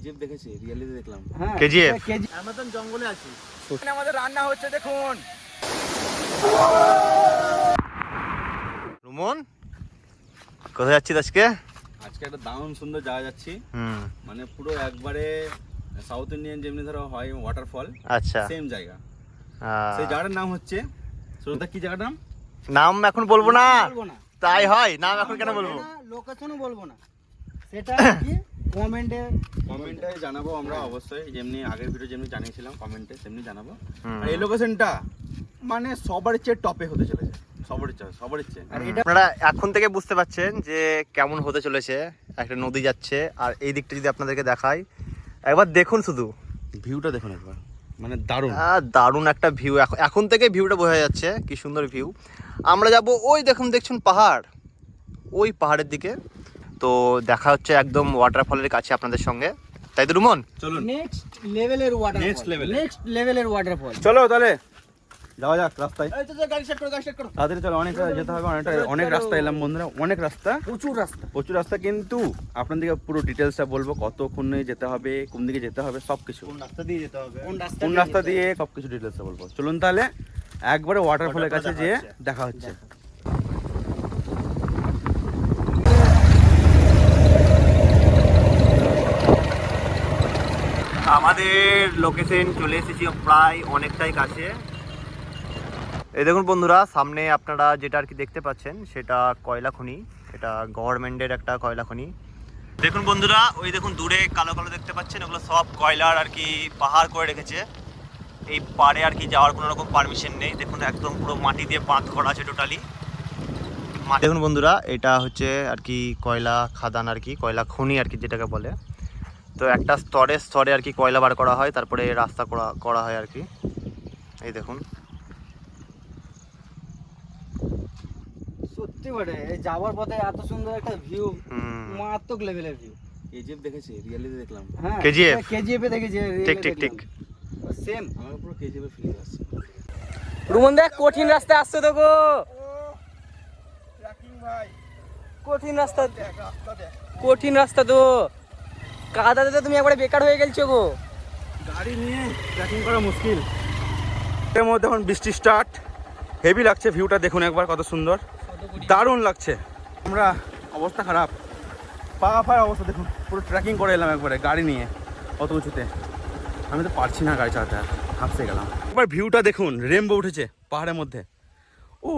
কেজিএফ দেখেছি? রিয়েলিটি দেখলাম। হ্যাঁ KGF? আমাজন জঙ্গলে আছি। আমাদের রান্না হচ্ছে দেখুন। রুমন কোথায় যাচ্ছিস আজকে? আজকে একটা দারুণ সুন্দর জায়গা যাচ্ছি। মানে পুরো একবারে সাউথ ইন্ডিয়ান যেমনি ধরো হয় ওয়াটারফল আচ্ছা। সেম জায়গা। সেই জায়গাটার নাম হচ্ছে শ্রোতা কি জায়গাটার নাম? নাম এখন বলব না। বলব না। তাই হয় নাম এখন কেন বলব লোকেশনও বলব না। সেটা কি? কমেন্টে কমেন্টে জানাব আমরা অবশ্যই যেমনি আগের ভিডিও যেমনি জানিয়েছিলাম কমেন্টে তেমনি জানাব। আর এই লোকেশনটা মানে সবার চেয়ে টপে হতে চলেছে সবার চেয়ে সবার চেয়ে। আর এটা আপনারা এখন থেকে বুঝতে পারছেন যে কেমন হতে চলেছে একটা নদী যাচ্ছে আর এই দিকটা যদি আপনাদেরকে দেখাই একবার দেখুন শুধু। ভিউটা দেখুন একবার মানে দারুণ। দারুণ একটা ভিউ এখন থেকে ভিউটা বোঝা যাচ্ছে কি সুন্দর ভিউ আমরা যাব ওই দেখুন দেখছেন পাহাড়। ওই পাহাড়ের দিকে। তো দেখা হচ্ছে একদম ওয়াটারফলের কাছে আপনাদের সঙ্গে। তাই তো রুমন? চলুন। নেক্সট লেভেলের ওয়াটার Next level এর। নেক্সট লেভেলের ওয়াটারফল চলো তাহলে। যাওয়া যাক রাস্তায়। এই তো গাড়ি সেট করো গাড়ি সেট করো। তাড়াতাড়ি চলো অনেক যেতে হবে অনেকটা অনেক রাস্তা এলাম বন্ধুরা অনেক রাস্তা। প্রচুর রাস্তা। প্রচুর রাস্তা কিন্তু আপনাদেরকে পুরো ডিটেলসটা বলব কতক্ষণে যেতে হবে কোন দিকে যেতে হবে সব কিছু কোন রাস্তা দিয়ে যেতে হবে? কোন রাস্তা কোন রাস্তা দিয়ে সব কিছু ডিটেলসটা বলব। চলুন তাহলে একবারে ওয়াটারফলের কাছে যেয়ে দেখা হচ্ছে। আমাদের লোকেশন চলে এসেছি প্রায় অনেকটাই কাছে। এই দেখুন বন্ধুরা, সামনে আপনারা যেটা আর কি দেখতে পাচ্ছেন, সেটা কয়লা খনি এটা গভর্নমেন্টের একটা কয়লা খনি দেখুন বন্ধুরা, ওই দেখুন দূরে কালো কালো দেখতে পাচ্ছেন, ওগুলো সব কয়লার আর কি পাহাড় করে রেখেছে। এই পাড়ে আর কি যাওয়ার কোনো রকম পারমিশন নেই। দেখুন একদম পুরো মাটি দিয়ে বাঁধ করা আছে টোটালি দেখুন বন্ধুরা, এটা হচ্ছে আর কি কয়লা খাদান আর কি কয়লা খনি আর কি যেটাকে বলে। তো একটা স্তরে স্তরে আর কি কয়লা বার করা হয় তারপরে রাস্তা করা করা হয় আর কি। এই দেখুন। সত্যি বটে যাওয়ার পথে এত সুন্দর একটা ভিউ মারাত্মক লেভেলের ভিউ কেজিএফ দেখেছি রিয়েলিটি দেখলাম। হ্যাঁ KGF? কেজিএফ এ দেখেছি ঠিক ঠিক ঠিক। সেম আমার পুরো কেজিএফ এর ফিলিং আসছে। রুমন দেখ কঠিন রাস্তা আসছে তো গো। ভাই। কঠিন রাস্তা কঠিন রাস্তা তো। কাদাতে তো তুমি একবারে বেকার হয়ে গেলছো গো। গাড়ি নিয়ে ট্রেকিং করা মুশকিল। এর মধ্যে এখন বৃষ্টি স্টার্ট হেভি লাগছে ভিউটা দেখুন একবার কত সুন্দর। দারুণ লাগছে। আমরা অবস্থা খারাপ। পাকা পায়ের অবস্থা দেখুন পুরো ট্রেকিং করে এলাম একবারে গাড়ি নিয়ে অত উঁচুতে। আমি তো পারছি না গাড়ি চালাতে আর হাঁপসে গেলাম। একবার ভিউটা দেখুন রেমবো উঠেছে পাহাড়ের মধ্যে। ও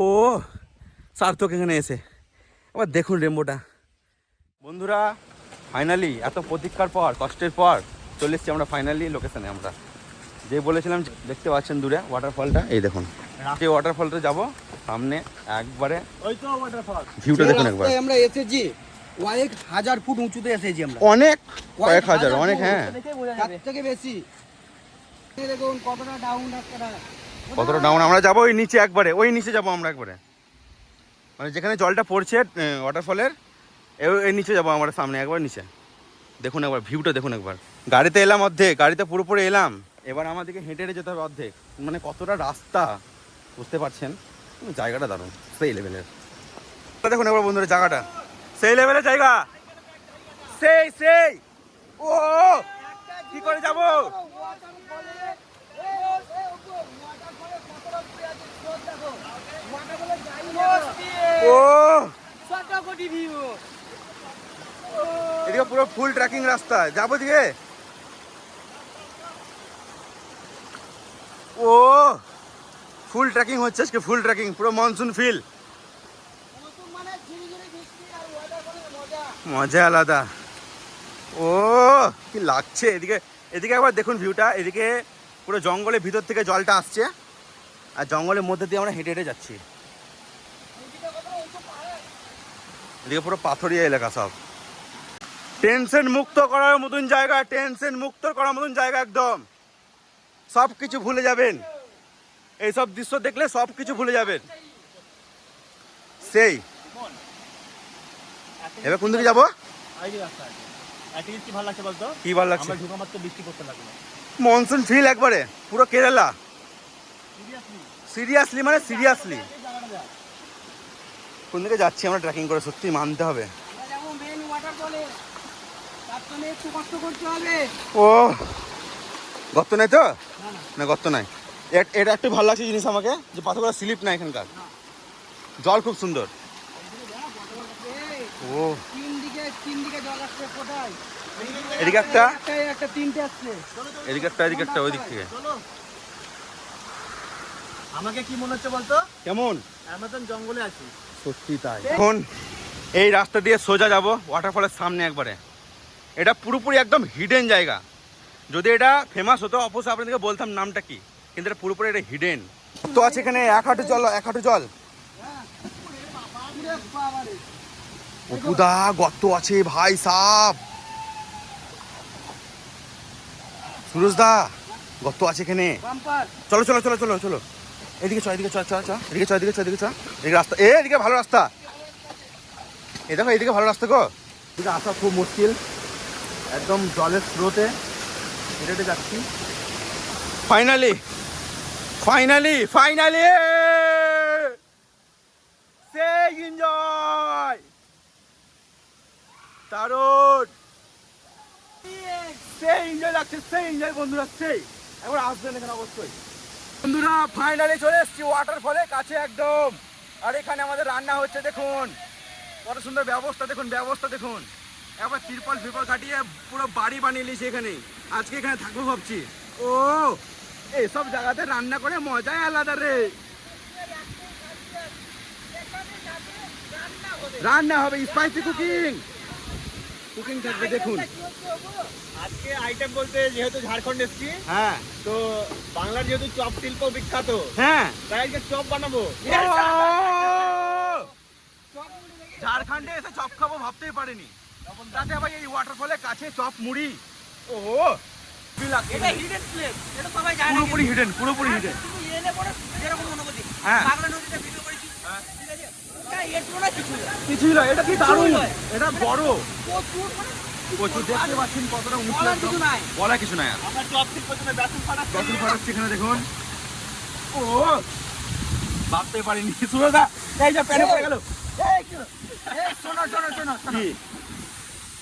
সার্থক এখানে এসে। এবার দেখুন রেমবোটা বন্ধুরা ফাইনালি এত প্রতীক্ষার পর কষ্টের পর চলে এসেছি আমরা ফাইনালি লোকেশনে আমরা। যে বলেছিলাম দেখতে পাচ্ছেন দূরে ওয়াটারফলটা এই দেখুন। যে ওয়াটারফলটা যাব সামনে একবারে ওই তো ওয়াটারফল ভিউটা দেখুন একবার। আমরা এসেছি কয়েক হাজার ফুট উঁচুতে এসেছি আমরা। অনেক কয়েক হাজার অনেক হ্যাঁ। তার থেকে বেশি। দেখুন কতটা ডাউন রাস্তাটা। কতটা ডাউন আমরা যাব ওই নিচে একবারে ওই নিচে যাব আমরা একবারে। মানে যেখানে জলটা পড়ছে ওয়াটারফলের এই নিচে যাব আমার সামনে একবার নিচে। দেখুন একবার ভিউটা দেখুন একবার। গাড়িতে এলাম অর্ধেক গাড়িতে পুরোপুরি এলাম। এবার আমাদেরকে হেঁটে হেঁটে যেতে হবে অর্ধেক। মানে কতটা রাস্তা বুঝতে পারছেন? জায়গাটা দারুণ সেই লেভেলের দেখুন একবার বন্ধুরা জায়গাটা। সেই লেভেলের জায়গা। সেই সেই। ও কি করে যাব? ও এদিকে পুরো ফুল ট্রেকিং রাস্তা। যাব দিকে ও ফুল ট্রেকিং হচ্ছে আজকে ফুল ট্রেকিং পুরো মনসুন ফিল মজা আলাদা। ও, কি লাগছে এদিকে? এদিকে একবার দেখুন ভিউটা এদিকে পুরো জঙ্গলের ভিতর থেকে জলটা আসছে। আর জঙ্গলের মধ্যে দিয়ে আমরা হেঁটে হেঁটে যাচ্ছি। এদিকে পুরো পাথরিয়া এলাকা সব। টেনশন মুক্ত করার মতন জায়গা, টেনশন মুক্ত করার মতন জায়গা একদম। সব কিছু ভুলে যাবেন। এইসব দৃশ্য দেখলে সব কিছু ভুলে যাবেন। সেই। এবার কোন দিকে যাব? কি ভালো লাগছে? মনসুন ফিল একবারে, পুরো কেরালা। সিরিয়াসলি মানে সিরিয়াসলি। কোন দিকে যাচ্ছি আমরা? ট্রেকিং করে সত্যি মানতে হবে সাবধানে একটু কষ্ট করতে হবে ও গর্ত নাই তো? না গর্ত নাই। এটা একটু ভালো লাগছে জিনিস আমাকে যে পাথরগুলো স্লিপ না এখানকার। জল খুব সুন্দর। ও। এদিকে একটা। এদিকে একটা এদিকে একটা ওই দিক থেকে আমাকে কি মনে হচ্ছে বলতো? কেমন? অ্যামাজন জঙ্গলে আছি। সত্যি তাই। এখন এই রাস্তা দিয়ে সোজা যাব ওয়াটারফলের সামনে একবারে। এটা পুরোপুরি একদম হিডেন জায়গা। যদি এটা ফেমাস হতো, অবশ্যই আপনাদেরকে বলতাম নামটা কি, কিন্তু এটা পুরোপুরি এটা হিডেন তো আছে এখানে এক হাঁটু জল, এক হাঁটু জল। অপুদা গর্ত আছে ভাই সাপ সুরজদা গর্ত আছে এখানে। চলো চলো চলো চলো চলো। এদিকে চ এদিকে চ চ চ। এদিকে চ এদিকে চ এদিকে চ। এদিকে রাস্তা। এ, এদিকে ভালো রাস্তা। এ দেখো, এদিকে ভালো রাস্তা গো। আসা খুব মুশকিল। একদম জলের স্রোতে হেঁটে যাচ্ছি। Finally finally finally enjoy enjoy লাগছে সেই এনজয় আসবেন এখানে অবশ্যই। বন্ধুরা ফাইনালি চলে কাছে একদম। আর এখানে আমাদের রান্না হচ্ছে, দেখুন। কত সুন্দর ব্যবস্থা, দেখুন ব্যবস্থা, দেখুন। একবার তিরপল ফিরপল কাটিয়ে পুরো বাড়ি বানিয়ে নিয়েছি এখানে। আজকে এখানে থাকব ভাবছি। ও এইসব জায়গাতে রান্না করে মজাই আলাদা রে। রান্না হবে স্পাইসি কুকিং কুকিং থাকবে দেখুন। আজকে আইটেম বলতে যেহেতু ঝাড়খণ্ড এসছি হ্যাঁ। তো বাংলার যেহেতু চপ শিল্প বিখ্যাত হ্যাঁ। তাই আজকে চপ বানাবো। ঝাড়খণ্ডে এসে চপ খাব ভাবতেই পারিনি। তাতে আবার এই ওয়াটারফলের কাছে চপ মুড়ি। ও এটা হিডেন প্লেস এটা সবাই জানে। পুরোপুরি হিডেন পুরোপুরি হিডেন তুমি এলে পরে যেরকম অনুভূতি। হ্যাঁ। বাগড়া নদীতে ভিডিও করেছি। ঠিক আছে? ওটা এর তুলনায় কিছু কিছুই নয় এটা কি দারুণ? এটা বড়। প্রচুর মানে প্রচুর দেখতে পাচ্ছেন কতটা উঁচু বলার কিছু নাই। আমরা চপ ফাটাচ্ছি। ফাটাচ্ছে এখানে দেখুন। ও ভাবতে পারিনি। সুরদা এই যে প্যানে পড়ে গেল। এই শোনো শোনো শোনো শোনো। কি বাংলায় চপ বিখ্যাত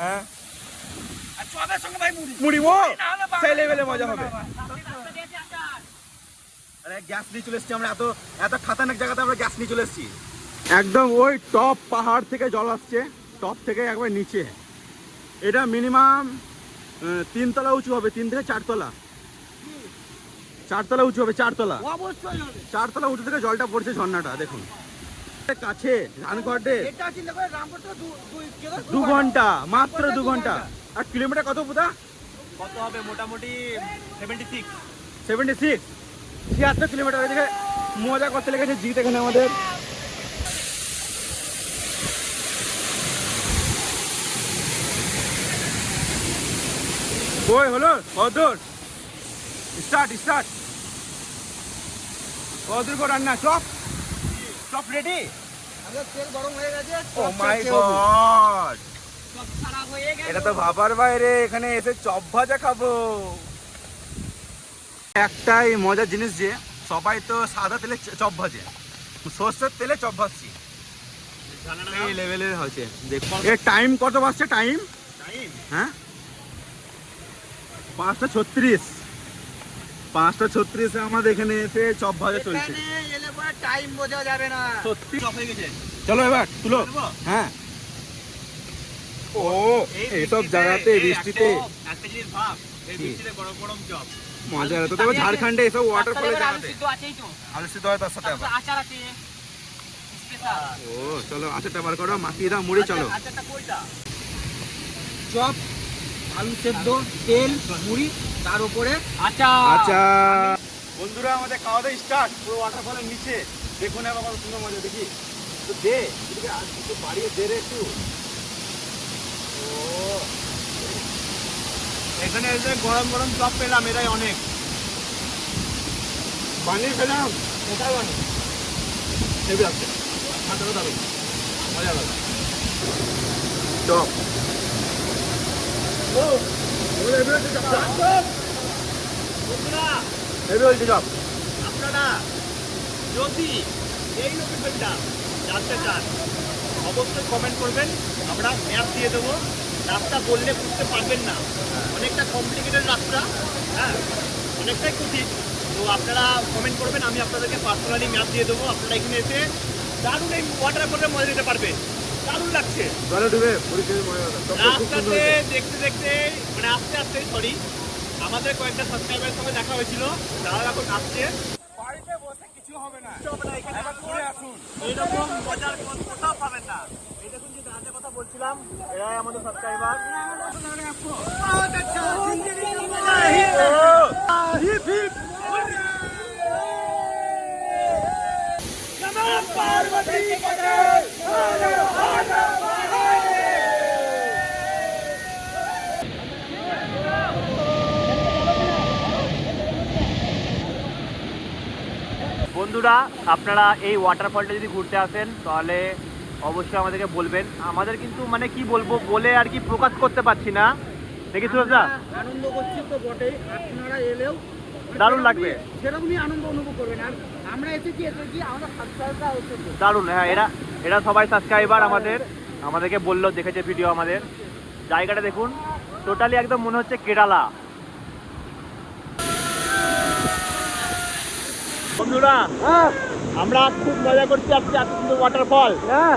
হ্যাঁ। মুড়ি। ও সেই লেভেলে মজা হবে। আরে গ্যাস নিয়ে চলে এসেছি আমরা। এত এত খাতারনাক জায়গাতে আমরা গ্যাস নিয়ে চলে এসেছি। একদম ওই টপ পাহাড় থেকে জল আসছে। টপ থেকে একবার নিচে। এটা মিনিমাম তিনতলা উঁচু হবে। তিন থেকে চারতলা। চারতলা উঁচু হবে চারতলা। চারতলা উঁচু থেকে জলটা পড়ছে ঝর্ণাটা দেখুন। কাছে করে থেকে দু- ঘণ্টা মাত্র দু ঘণ্টা। আর কিলোমিটার কত পুতা কত হবে মোটামুটি সেভেন্টি সিক্স সেভেন্টি সিক্স ছিয়াত্তর কিলোমিটার এদিকে মজা করতে লেগেছে জিত এখানে আমাদের। কই হলো কদর স্টার্ট স্টার্ট কদর কো রান্না চপ চপ রেডি এটা তো ভাবার বাইরে এখানে এসে চপ ভাজা খাব। একটাই মজার জিনিস যে সবাই তো সাদা তেলে চপ ভাজে। সর্ষের তেলে চপ ভাজছি। এই লেভেলের হয়েছে। দেখুন। এর টাইম কত বাজছে টাইম হ্যাঁ? পাঁচটা ছত্রিশ। পাঁচটা ছত্রিশে আমাদের এখানে এসে চপ ভাজা চলছে। টাইম বোঝা যাবে না। সত্যি? চপ হয়ে গেছে। চলো এবার তুলো। হ্যাঁ। ও এইসব বৃষ্টিতে, জায়গাতে বৃষ্টিতে। মজা হতো তবে ঝাড়খণ্ডে এসব জায়গাতে তো। আলু সিদ্ধ হয় তার সাথে আবার। ও চলো আচারটা বার করো মাখিয়ে দাও মুড়ি চলো। চপ আলু সেদ্ধ তেল মুড়ি তার উপরে আচার। আচ্ছা বন্ধুরা আমাদের খাওয়া দাওয়া স্টার্ট পুরো ওয়াটারফলের নিচে। দেখুন এবার কত সুন্দর মজা দেখি। তো দে এদিকে আর একটু বাড়িয়ে দে রে একটু। ও। এখানে এসে গরম গরম চপ পেলাম এটাই অনেক। বানিয়ে ফেলাম কোথায় বানি হেভি লাগছে মাথাটা দারুণ মজা লাগবে চপ। ও আপনারা যদি এই লোকেশনটা জানতে চান অবশ্যই কমেন্ট করবেন। আমরা ম্যাপ দিয়ে দেবো। রাস্তা বললে বুঝতে পারবেন না। অনেকটা কমপ্লিকেটেড রাস্তা হ্যাঁ? অনেকটাই কঠিন। তো আপনারা কমেন্ট করবেন আমি আপনাদেরকে পার্সোনালি ম্যাপ দিয়ে দেবো। আপনারা এখানে এসে দারুণ এই ওয়াটার ফলে মজা নিতে পারবেন দারুণ লাগছে। রাস্তাতে দেখতে দেখতে মানে আস্তে আস্তে সরি আমাদের কয়েকটা সাবস্ক্রাইবারের সঙ্গে দেখা হয়েছিল। তারা এখন আসছে। বাড়িতে বসে হবে না। ঘুরে মজার কোথাও পাবেন না। এই দেখুন যে দাঁড়াতে কথা বলছিলাম এরাই আমাদের সাবস্ক্রাইবার বন্ধুরা আপনারা এই ওয়াটারফলটা যদি ঘুরতে আসেন তাহলে অবশ্যই আমাদেরকে বলবেন। আমাদের কিন্তু মানে কি বলব বলে আর কি প্রকাশ করতে পারছি না। দেখি সুরজদা আনন্দ করছি তো বটেই আপনারা এলেও দারুণ লাগবে। সেরকমই আনন্দ অনুভব করবেন। আর আমরা এসেছি এসেছি আমাদের সাবস্ক্রাইবরা দারুণ হ্যাঁ এরা এরা সবাই সাবস্ক্রাইবার আমাদের। আমাদেরকে বলল দেখেছে ভিডিও আমাদের। জায়গাটা দেখুন টোটালি একদম মনে হচ্ছে কেরালা। বন্ধুরা আমরা খুব মজা করছি আজকে এত সুন্দর ওয়াটারফল হ্যাঁ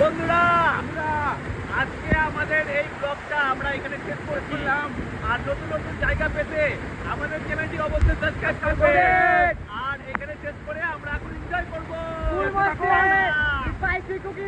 বন্ধুরা আজকে আমাদের এই ব্লগটা আমরা এখানে শেষ করছিলাম। আর নতুন নতুন জায়গা পেতে আমাদের চ্যানেলটি অবশ্যই সাবস্ক্রাইব করবে। আর এখানে শেষ করে আমরা এখন এনজয় করব। Spicy cookie